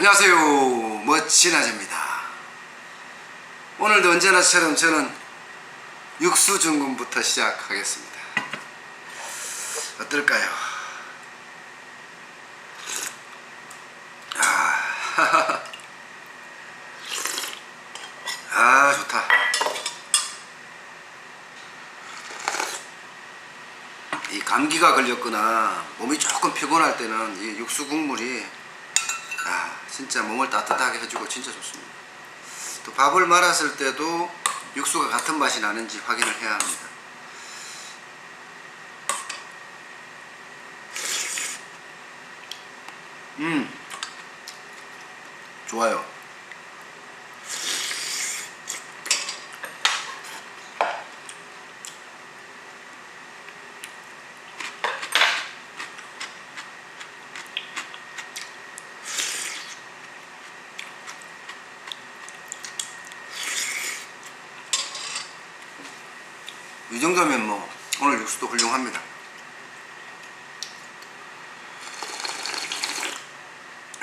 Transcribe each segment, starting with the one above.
안녕하세요. 멋진 아재입니다. 오늘도 언제나처럼 저는 육수 중금부터 시작하겠습니다. 어떨까요? 아, 아 좋다. 이 감기가 걸렸거나 몸이 조금 피곤할 때는 이 육수 국물이 아 진짜 몸을 따뜻하게 해주고 진짜 좋습니다. 또 밥을 말았을 때도 육수가 같은 맛이 나는지 확인을 해야 합니다. 음 좋아요. 이 정도면 뭐 오늘 육수도 훌륭합니다.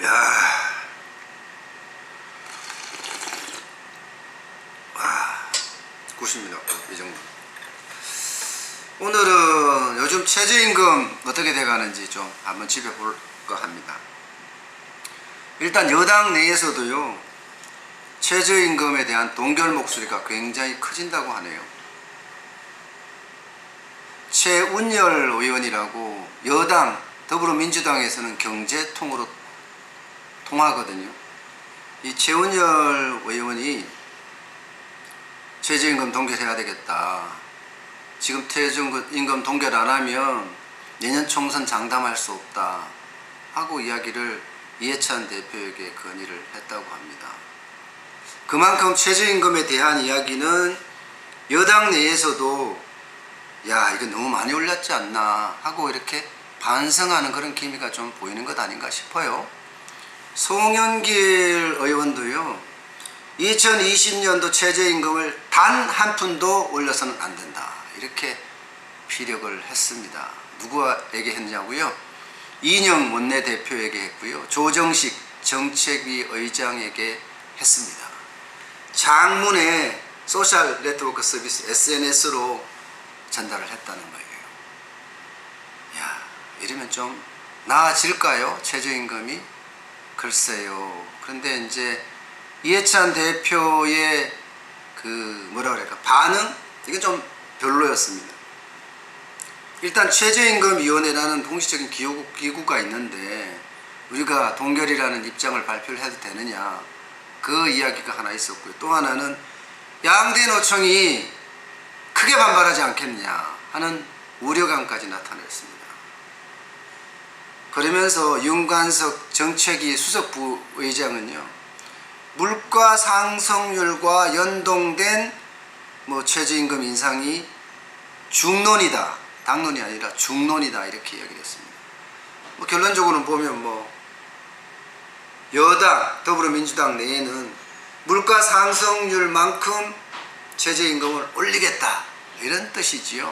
야, 와, 굿입니다. 이 정도. 오늘은 요즘 최저임금 어떻게 돼가는지 좀 한번 짚어볼까 합니다. 일단 여당 내에서도요 최저임금에 대한 동결 목소리가 굉장히 커진다고 하네요. 최운열 의원이라고 여당 더불어민주당에서는 경제통으로 통하거든요. 이 최운열 의원이 최저임금 동결해야 되겠다. 지금 최저임금 동결 안 하면 내년 총선 장담할 수 없다. 하고 이야기를 이해찬 대표에게 건의를 했다고 합니다. 그만큼 최저임금에 대한 이야기는 여당 내에서도 야 이거 너무 많이 올렸지 않나 하고 이렇게 반성하는 그런 기미가 좀 보이는 것 아닌가 싶어요. 송영길 의원도요. 2020년도 최저임금을 단 한 푼도 올려서는 안 된다. 이렇게 피력을 했습니다. 누구에게 했냐고요? 이념 원내대표에게 했고요. 조정식 정책위 의장에게 했습니다. 장문의 소셜 네트워크 서비스 SNS로 전달을 했다는 거예요. 야, 이러면 좀 나아질까요? 최저임금이? 글쎄요. 그런데 이제 이해찬 대표의 그 뭐라 그럴까 반응 이게 좀 별로였습니다. 일단 최저임금위원회라는 공식적인 기구, 기구가 있는데 우리가 동결이라는 입장을 발표를 해도 되느냐 그 이야기가 하나 있었고요. 또 하나는 양대 노총이 크게 반발하지 않겠느냐 하는 우려감까지 나타냈습니다. 그러면서 윤관석 정책위 수석부 의장은요, 물가 상승률과 연동된 뭐 최저임금 인상이 중론이다, 당론이 아니라 중론이다 이렇게 이야기를 했습니다. 뭐 결론적으로는 보면 뭐 여당 더불어민주당 내에는 물가 상승률만큼 최저임금을 올리겠다 이런 뜻이지요.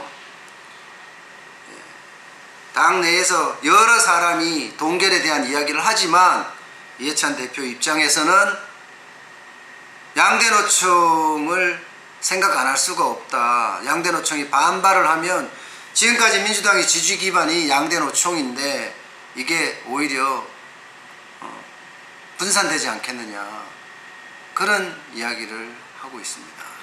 예. 당 내에서 여러 사람이 동결에 대한 이야기를 하지만 이해찬 대표 입장에서는 양대노총을 생각 안 할 수가 없다. 양대노총이 반발을 하면 지금까지 민주당의 지지 기반이 양대노총인데 이게 오히려 어, 분산되지 않겠느냐 그런 이야기를 하고 있습니다.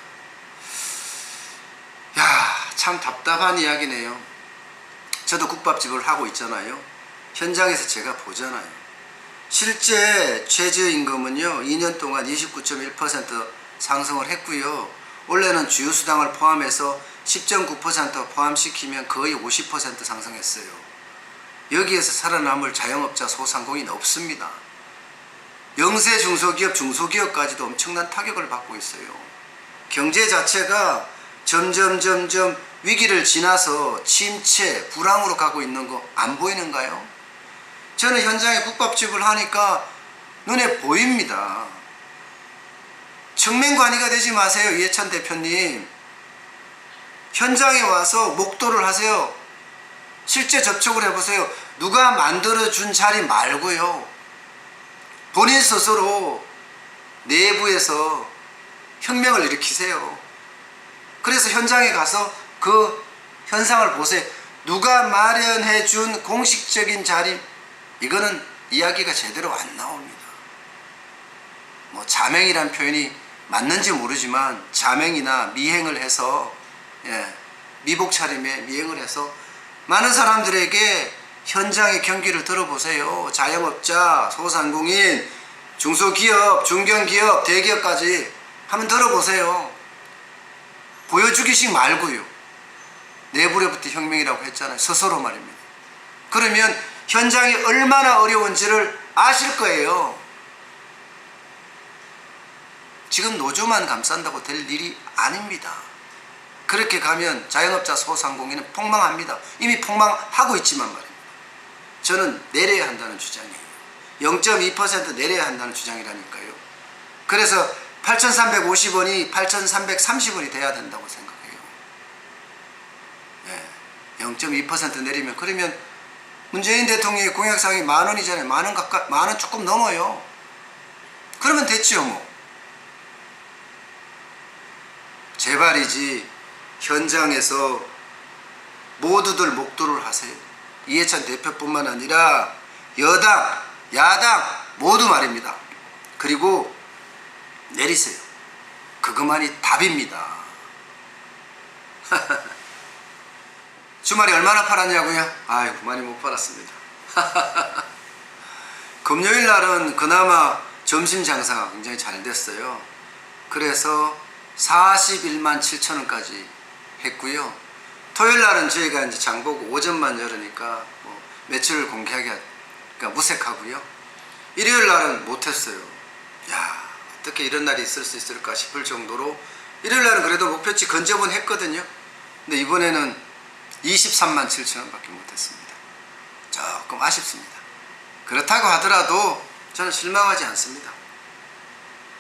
야, 참 답답한 이야기네요. 저도 국밥집을 하고 있잖아요. 현장에서 제가 보잖아요. 실제 최저임금은요, 2년 동안 29.1% 상승을 했고요. 원래는 주요 수당을 포함해서 10.9% 포함시키면 거의 50% 상승했어요. 여기에서 살아남을 자영업자 소상공인 없습니다. 영세 중소기업, 중소기업까지도 엄청난 타격을 받고 있어요. 경제 자체가 점점 점점 위기를 지나서 침체, 불황으로 가고 있는 거 안 보이는가요? 저는 현장에 국밥집을 하니까 눈에 보입니다. 청맹관이가 되지 마세요, 이해찬 대표님. 현장에 와서 목도를 하세요. 실제 접촉을 해보세요. 누가 만들어준 자리 말고요. 본인 스스로 내부에서 혁명을 일으키세요. 그래서 현장에 가서 그 현상을 보세요. 누가 마련해 준 공식적인 자리, 이거는 이야기가 제대로 안 나옵니다. 뭐 자맹이란 표현이 맞는지 모르지만 자맹이나 미행을 해서 예, 미복 차림에 미행을 해서 많은 사람들에게 현장의 경기를 들어보세요. 자영업자, 소상공인, 중소기업, 중견기업, 대기업까지 한번 들어보세요. 보여주기식 말고요. 내부로부터 혁명이라고 했잖아요. 스스로 말입니다. 그러면 현장이 얼마나 어려운지를 아실 거예요. 지금 노조만 감싼다고 될 일이 아닙니다. 그렇게 가면 자영업자 소상공인은 폭망합니다. 이미 폭망하고 있지만 말입니다. 저는 내려야 한다는 주장이에요. 0.2% 내려야 한다는 주장이라니까요. 그래서 8,350원이 8,330원이 돼야 된다고 생각해요. 예, 0.2% 내리면 그러면 문재인 대통령의 공약상이 만 원이잖아요. 만 원 가까 만 원 조금 넘어요. 그러면 됐지요, 뭐. 제발이지 현장에서 모두들 목도를 하세요. 이해찬 대표뿐만 아니라 여당, 야당 모두 말입니다. 그리고 내리세요. 그것만이 답입니다. 주말에 얼마나 팔았냐고요? 아이고 많이 못 팔았습니다. 금요일 날은 그나마 점심 장사가 굉장히 잘 됐어요. 그래서 41만 7천 원까지 했고요. 토요일 날은 저희가 이제 장보고 오전만 열으니까 뭐 매출을 공개하기 그러니까 무색하고요. 일요일 날은 못했어요. 야 어떻게 이런 날이 있을 수 있을까 싶을 정도로 일요일 날은 그래도 목표치 근접은 했거든요. 근데 이번에는 23만 7천 원밖에 못했습니다. 조금 아쉽습니다. 그렇다고 하더라도 저는 실망하지 않습니다.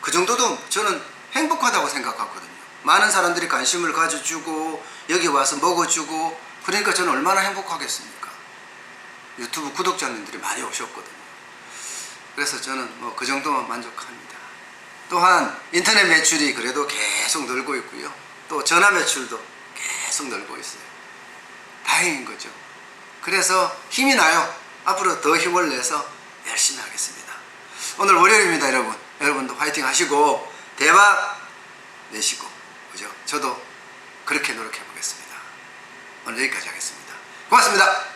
그 정도도 저는 행복하다고 생각하거든요. 많은 사람들이 관심을 가져주고 여기 와서 먹어주고 그러니까 저는 얼마나 행복하겠습니까? 유튜브 구독자님들이 많이 오셨거든요. 그래서 저는 뭐 그 정도만 만족합니다. 또한 인터넷 매출이 그래도 계속 늘고 있고요. 또 전화 매출도 계속 늘고 있어요. 다행인 거죠. 그래서 힘이 나요. 앞으로 더 힘을 내서 열심히 하겠습니다. 오늘 월요일입니다, 여러분. 여러분도 화이팅 하시고 대박 내시고 그죠? 저도 그렇게 노력해 보겠습니다. 오늘 여기까지 하겠습니다. 고맙습니다.